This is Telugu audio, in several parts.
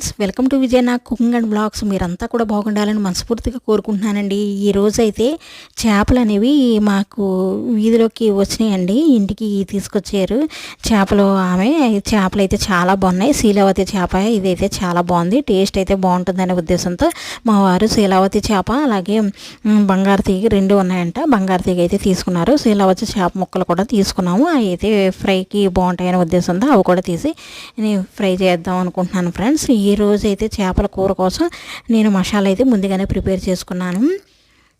ఫ్రెండ్స్ వెల్కమ్ టు విజయ్ నా కుకింగ్ అండ్ బ్లాగ్స్. మీరంతా కూడా బాగుండాలని మనస్ఫూర్తిగా కోరుకుంటున్నానండి. ఈ చేపలు అనేవి మాకు వీధిలోకి వచ్చినాయండి. ఇంటికి తీసుకొచ్చారు. చేపలు ఆమె చేపలు అయితే చాలా బాగున్నాయి. శీలావతి చేప ఇదైతే చాలా బాగుంది. టేస్ట్ అయితే బాగుంటుంది అనే ఉద్దేశంతో మా వారు శీలావతి చేప అలాగే బంగారు తీగ రెండు ఉన్నాయంట. బంగారు తీగ అయితే తీసుకున్నారు. శీలావతి చేప ముక్కలు కూడా తీసుకున్నాము. అవి అయితే ఫ్రైకి బాగుంటాయనే ఉద్దేశంతో అవి కూడా తీసి నేను ఫ్రై చేద్దాం అనుకుంటున్నాను ఫ్రెండ్స్. ఈ రోజు అయితే చేపల కూర కోసం నేను మసాలా అయితే ముందుగానే ప్రిపేర్ చేసుకున్నాను.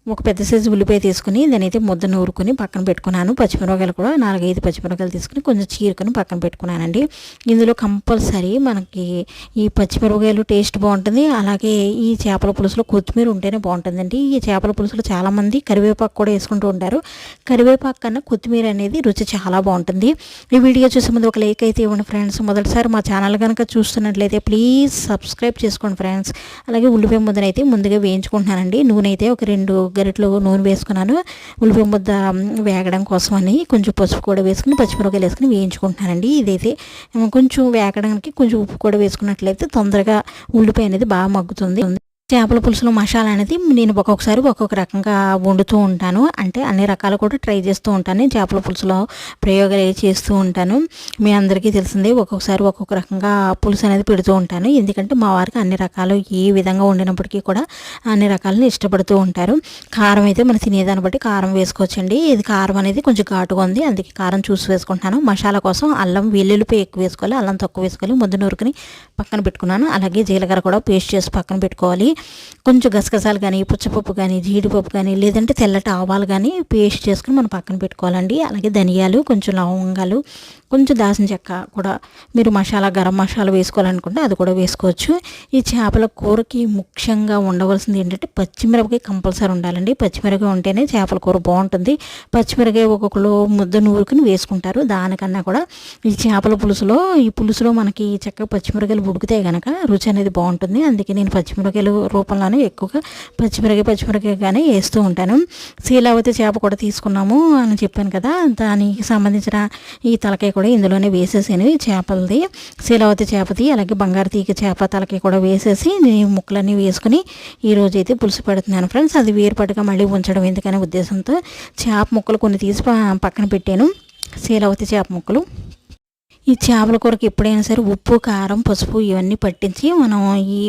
ఒక పెద్ద సైజు ఉల్లిపాయ తీసుకుని దాని అయితే ముద్ద నూరుకుని పక్కన పెట్టుకున్నాను. పచ్చిమిరపకాయలు కూడా నాలుగైదు పచ్చిమిరపకాయలు తీసుకుని కొంచెం చీరుకొని పక్కన పెట్టుకున్నానండి. ఇందులో కంపల్సరీ మనకి ఈ పచ్చిమిరపకాయలు టేస్ట్ బాగుంటుంది. అలాగే ఈ చేపల పులుసులో కొత్తిమీర ఉంటేనే బాగుంటుందండి. ఈ చేపల పులుసులో చాలామంది కరివేపాకు కూడా వేసుకుంటూ ఉంటారు. కరివేపాకు కన్నా కొత్తిమీర అనేది రుచి చాలా బాగుంటుంది. ఈ వీడియో చూసే ముందు ఒక లైక్ అయితే ఇవ్వండి ఫ్రెండ్స్. మొదటిసారి మా ఛానల్ కనుక చూస్తున్నట్లయితే ప్లీజ్ సబ్స్క్రైబ్ చేసుకోండి ఫ్రెండ్స్. అలాగే ఉల్లిపాయ ముద్దనైతే ముందుగా వేయించుకుంటున్నానండి. నూనె అయితే ఒక రెండు గరిటలో నూనె వేసుకున్నాను ఉల్లిపాయ ముద్ద వేగడం కోసం అని కొంచెం పసుపు కూడా వేసుకుని పచ్చిమిరపకాయలు వేసుకుని వేయించుకుంటున్నానండి. ఇదైతే కొంచెం వేగడానికి కొంచెం ఉప్పు కూడా వేసుకున్నట్లయితే తొందరగా ఉల్లిపాయ అనేది బాగా మగ్గుతుంది. చేపల పులుసులో మసాలా అనేది నేను ఒక్కొక్కసారి ఒక్కొక్క రకంగా వండుతూ ఉంటాను. అంటే అన్ని రకాలు కూడా ట్రై చేస్తూ ఉంటాను. చేపల పులుసులో ప్రయోగాలు చేస్తూ ఉంటాను. మీ అందరికీ తెలిసిందే ఒక్కొక్కసారి ఒక్కొక్క రకంగా పులుసు అనేది పెడుతూ ఉంటాను. ఎందుకంటే మా వారికి అన్ని రకాలు ఏ విధంగా వండినప్పటికీ కూడా అన్ని రకాలను ఇష్టపడుతూ ఉంటారు. కారం అయితే మనం తినేదాన్ని బట్టి కారం వేసుకోవచ్చండి. ఇది కారం అనేది కొంచెం ఘాటుగా ఉంది. అందుకే కారం చూసి వేసుకుంటాను. మసాలా కోసం అల్లం వెల్లుల్లిపాయ ఎక్కువ వేసుకోవాలి. అల్లం తక్కువ వేసుకోవాలి. ముద్ద నూరుకుని పక్కన పెట్టుకున్నాను. అలాగే జీలకర్ర కూడా పేస్ట్ చేసి పక్కన పెట్టుకోవాలి. కొంచెం గసగసాలు కానీ పుచ్చపప్పు కానీ జీడిపప్పు కానీ లేదంటే తెల్లటి ఆవాలు కానీ పేస్ట్ చేసుకుని మనం పక్కన పెట్టుకోవాలండి. అలాగే ధనియాలు కొంచెం లవంగాలు కొంచెం దాసిన చెక్క కూడా మీరు మసాలా గరం మసాలా వేసుకోవాలనుకుంటే అది కూడా వేసుకోవచ్చు. ఈ చేపల కూరకి ముఖ్యంగా ఉండవలసింది ఏంటంటే పచ్చిమిరపకాయ కంపల్సరీ ఉండాలండి. పచ్చిమిరపకాయ ఉంటేనే చేపల కూర బాగుంటుంది. పచ్చిమిరపకాయ ఒక్కొక్కరు ముద్ద నూరుకుని వేసుకుంటారు. దానికన్నా కూడా ఈ చేపల పులుసులో ఈ పులుసులో మనకి చక్కగా పచ్చిమిరపకాయలు ఉడికితే కనుక రుచి అనేది బాగుంటుంది. అందుకే నేను పచ్చిమిరపకాయలు రూపంలోనే ఎక్కువగా పచ్చిమిరకాయ పచ్చిమిరకాయ కానీ వేస్తూ ఉంటాను. శీలావతి చేప కూడా తీసుకున్నాము అని చెప్పాను కదా దానికి సంబంధించిన ఈ తలకాయ కూడా ఇందులోనే వేసేసాను ఈ చేపలది. శీలావతి చేపది అలాగే బంగారు తీగ చేప తలకాయ కూడా వేసేసి ముక్కలన్నీ వేసుకుని ఈరోజు అయితే పులుసు పెడుతున్నాను ఫ్రెండ్స్. అది వేరుపట్టుగా మళ్ళీ ఉంచడం ఎందుకనే ఉద్దేశంతో చేప ముక్కలు కొన్ని తీసి పక్కన పెట్టాను. శీలావతి చేప ముక్కలు. ఈ చేపల కూరకి ఎప్పుడైనా సరే ఉప్పు కారం పసుపు ఇవన్నీ పట్టించి మనం ఈ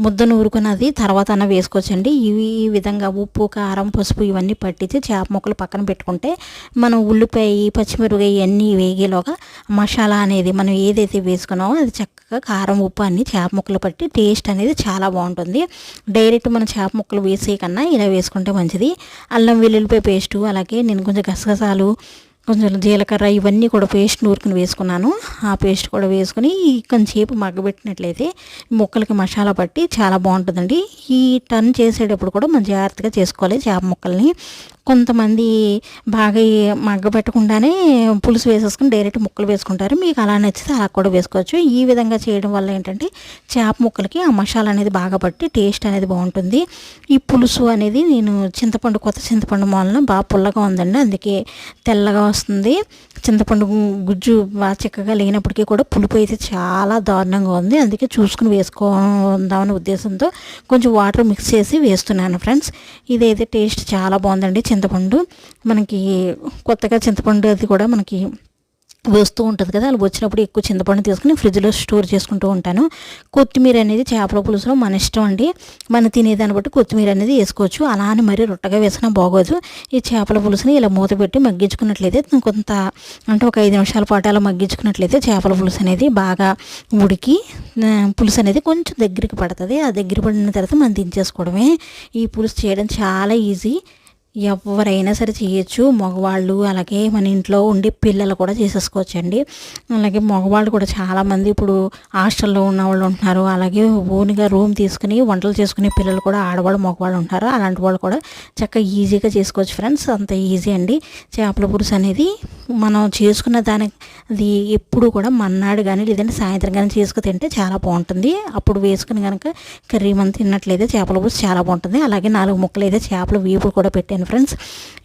ముద్ద నూరుకున్నది తర్వాత అన్న వేసుకోవచ్చండి. ఇవి ఈ విధంగా ఉప్పు కారం పసుపు ఇవన్నీ పట్టించి చేప ముక్కలు పక్కన పెట్టుకుంటే మనం ఉల్లిపాయ పచ్చిమిరపకాయ ఇవన్నీ వేగేలోగా మసాలా అనేది మనం ఏదైతే వేసుకున్నామో అది చక్కగా కారం ఉప్పు అన్ని చేప ముక్కలు పట్టి టేస్ట్ అనేది చాలా బాగుంటుంది. డైరెక్ట్ మనం చేప ముక్కలు వేసే కన్నా ఇలా వేసుకుంటే మంచిది. అల్లం వెల్లుల్లిపాయ పేస్టు అలాగే నేను కొంచెం గసగసాలు కొంచెం జీలకర్ర ఇవన్నీ కూడా పేస్ట్ నూరుకుని వేసుకున్నాను. ఆ పేస్ట్ కూడా వేసుకుని కొంచెంసేపు మగ్గబెట్టినట్లయితే ముక్కలకి మసాలా పట్టి చాలా బాగుంటుందండి. ఈ టర్న్ చేసేటప్పుడు కూడా మనం జాగ్రత్తగా చేసుకోవాలి చేప ముక్కల్ని. కొంతమంది బాగా ఈ మగ్గబెట్టకుండానే పులుసు వేసేసుకుని డైరెక్ట్ ముక్కలు వేసుకుంటారు. మీకు అలా నచ్చితే అలా కూడా వేసుకోవచ్చు. ఈ విధంగా చేయడం వల్ల ఏంటంటే చేప ముక్కలకి ఆ మసాలా అనేది బాగా పట్టి టేస్ట్ అనేది బాగుంటుంది. ఈ పులుసు అనేది నేను చింతపండు కొత్త చింతపండు మూలన బాగా పుల్లగా ఉందండి. అందుకే తెల్లగా వస్తుంది. చింతపండు గుజ్జు బాగా చిక్కగా లేనప్పటికీ కూడా పులుపు అయితే చాలా దారుణంగా ఉంది. అందుకే చూసుకుని వేసుకుందామనే ఉద్దేశంతో కొంచెం వాటర్ మిక్స్ చేసి వేస్తున్నాను ఫ్రెండ్స్. ఇదైతే టేస్ట్ చాలా బాగుందండి. చింతపండు మనకి కొత్తగా చింతపండు అది కూడా మనకి వస్తూ ఉంటుంది కదా. అలా వచ్చినప్పుడు ఎక్కువ చింతపండు తీసుకుని ఫ్రిడ్జ్లో స్టోర్ చేసుకుంటూ ఉంటాను. కొత్తిమీర అనేది చేపల పులుసులో మన ఇష్టం అండి. మనం తినేదాన్ని బట్టి కొత్తిమీర అనేది వేసుకోవచ్చు. అలా అని మరీ రొట్టగా వేసినా బాగోదు. ఈ చేపల పులుసుని ఇలా మూత పెట్టి మగ్గించుకున్నట్లయితే కొంత అంటే ఒక ఐదు నిమిషాల పాటు అలా మగ్గించుకున్నట్లయితే చేపల పులుసు అనేది బాగా ఉడికి పులుసు అనేది కొంచెం దగ్గరికి పడుతుంది. ఆ దగ్గర పడిన తర్వాత మనం దించేసుకోవడమే. ఈ పులుసు చేయడం చాలా ఈజీ. ఎవరైనా సరే చేయొచ్చు. మగవాళ్ళు అలాగే మన ఇంట్లో ఉండి పిల్లలు కూడా చేసేసుకోవచ్చండి. అలాగే మగవాళ్ళు కూడా చాలామంది ఇప్పుడు హాస్టల్లో ఉన్న వాళ్ళు ఉంటున్నారు. అలాగే ఓన్గా రూమ్ తీసుకుని వంటలు చేసుకునే పిల్లలు కూడా ఆడవాళ్ళు మగవాళ్ళు ఉంటారు. అలాంటి వాళ్ళు కూడా చక్కగా ఈజీగా చేసుకోవచ్చు ఫ్రెండ్స్. అంత ఈజీ అండి. చేపల పులుసు అనేది మనం చేసుకున్న దానికి అది ఎప్పుడు కూడా మన్నాడు కానీ లేదంటే సాయంత్రం కానీ చేసుకు తింటే చాలా బాగుంటుంది. అప్పుడు వేసుకుని కనుక కర్రీ మనం తిన్నట్లయితే చేపల పులుసు చాలా బాగుంటుంది. అలాగే నాలుగు ముక్కలు అయితే చేపల వీపులు కూడా పెట్టాను ఫ్రెండ్స్.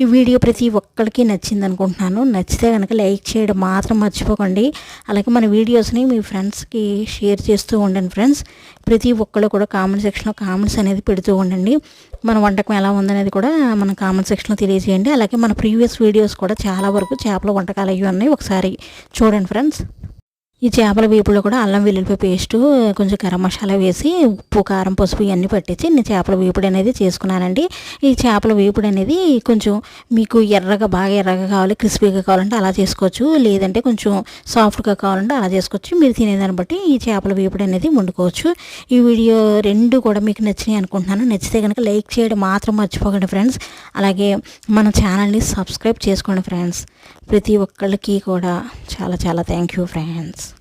ఈ వీడియో ప్రతి ఒక్కరికి నచ్చింది అనుకుంటున్నాను. నచ్చితే కనుక లైక్ చేయడం మాత్రం మర్చిపోకండి. అలాగే మన వీడియోస్ని మీ ఫ్రెండ్స్కి షేర్ చేస్తూ ఉండండి ఫ్రెండ్స్. ప్రతి ఒక్కళ్ళు కూడా కామెంట్ సెక్షన్లో కామెంట్స్ అనేది పెడుతూ ఉండండి. మన వంటకం ఎలా ఉందనేది కూడా మన కామెంట్ సెక్షన్లో తెలియజేయండి. అలాగే మన ప్రీవియస్ వీడియోస్ కూడా చాలా వరకు చేపల వంటకాలు అవి ఉన్నాయి. ఒకసారి చూడండి ఫ్రెండ్స్. ఈ చేపల వేపులో కూడా అల్లం వెల్లుల్లిపాయ పేస్టు కొంచెం గరం మసాలా వేసి ఉప్పు కారం పసుపు ఇవన్నీ పట్టించి నేను చేపల వేపుడు అనేది చేసుకున్నానండి. ఈ చేపల వేపుడు అనేది కొంచెం మీకు ఎర్రగా బాగా ఎర్రగా కావాలి క్రిస్పీగా కావాలంటే అలా చేసుకోవచ్చు. లేదంటే కొంచెం సాఫ్ట్గా కావాలంటే అలా చేసుకోవచ్చు. మీరు తినేదాన్ని బట్టి ఈ చేపల వేపుడు అనేది వండుకోవచ్చు. ఈ వీడియో రెండు కూడా మీకు నచ్చినాయి అనుకుంటున్నాను. నచ్చితే కనుక లైక్ చేయడం మాత్రం మర్చిపోకండి ఫ్రెండ్స్. అలాగే మన ఛానల్ని సబ్స్క్రైబ్ చేసుకోండి ఫ్రెండ్స్. ప్రతి ఒక్కళ్ళకి కూడా చాలా చాలా థ్యాంక్ యూ ఫ్రెండ్స్.